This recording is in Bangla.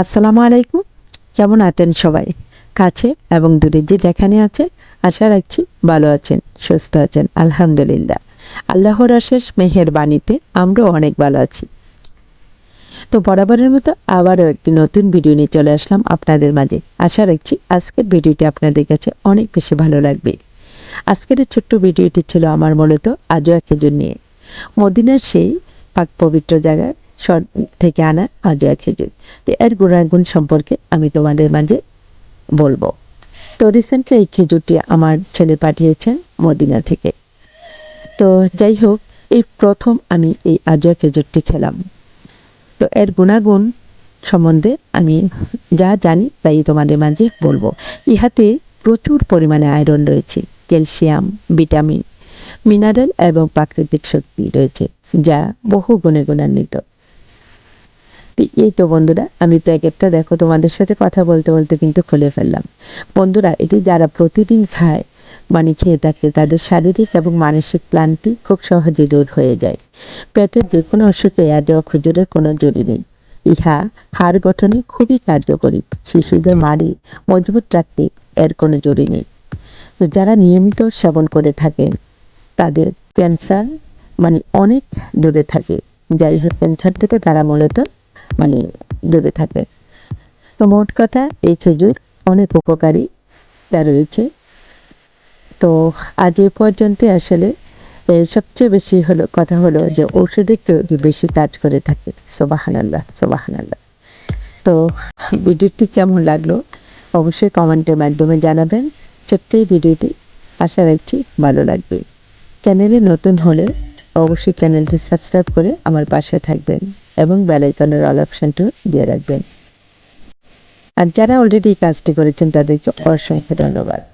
আসসালামু আলাইকুম। কেমন আছেন সবাই? কাছে এবং দূরে যে যেখানে আছে, আশা রাখছি ভালো আছেন, সুস্থ আছেন, আলহামদুলিল্লাহ। আল্লাহর আশেষ মেহের বাণীতে আমরাও অনেক ভালো আছি। তো বরাবরের মতো আবারও একটি নতুন ভিডিও নিয়ে চলে আসলাম আপনাদের মাঝে। আশা রাখছি আজকের ভিডিওটি আপনাদের কাছে অনেক বেশি ভালো লাগবে। আজকের এই ছোট্ট ভিডিওটি ছিল আমার মূলত আজোয়া খেজুর নিয়ে। মদিনার সেই পাক পবিত্র জায়গায় থেকে আনা আজোয়া খেজুর। তো এর গুণাগুণ সম্পর্কে আমি তোমাদের মাঝে বলব। তো রিসেন্টলি এই খেজুরটি আমার ছেলে পাঠিয়েছেন মদিনা থেকে। তো যাই হোক, এই প্রথম আমি এই আজোয়া খেজুরটি খেলাম। তো এর গুণাগুণ সম্বন্ধে আমি যা জানি তাই তোমাদের মাঝে বলব। ইহাতে প্রচুর পরিমাণে আয়রন রয়েছে ক্যালসিয়াম ভিটামিন মিনারেল এবং প্রাকৃতিক শক্তি রয়েছে, যা বহু গুণে গুণান্বিত। এই তো বন্ধুরা, আমি প্যাকেটটা দেখো, তোমাদের সাথে কথা বলতে বলতে কিন্তু খুলে ফেললাম। বন্ধুরা, এটি যারা প্রতিদিন খায় মানে খেয়ে থাকে, তাদের শারীরিক এবং মানসিক ক্লান্তি খুব সহজে দূর হয়ে যায়। পেটের যে কোনো অসুখে দেওয়া খুজুরের কোনো জরুরি নেই। ইহা হাড় গঠনে খুবই কার্যকরী। শিশুদের মাড়ি মজবুত রাখতে এর কোনো জরুরি নেই। যারা নিয়মিত সেবন করে থাকে তাদের ক্যান্সার মানে অনেক দূরে থাকে। যাই হোক, ক্যান্সার থেকে তারা মূলত মানে দূরে থাকে তো মোট কথা এই খেজুর অনেক উপকারী তা রয়েছে। তো আজ এ পর্যন্ত আসলে সবচেয়ে বেশি হলো কথা হলো যে ঔষধে কেউ বেশি কাজ করে থাকে। সোবাহান আল্লাহ সোবাহান আল্লাহ তো ভিডিওটি কেমন লাগল অবশ্যই কমেন্টের মাধ্যমে জানাবেন। ছোট্ট ভিডিওটি আশা রাখছি ভালো লাগবে। চ্যানেলে নতুন হলে অবশ্যই চ্যানেলটি সাবস্ক্রাইব করে আমার পাশে থাকবেন। এবং বেলাইকনের অল অপশনটিও দিয়ে রাখবেন। আর যারা অলরেডি এই কাজটি করেছেন, তাদেরকে অসংখ্য ধন্যবাদ।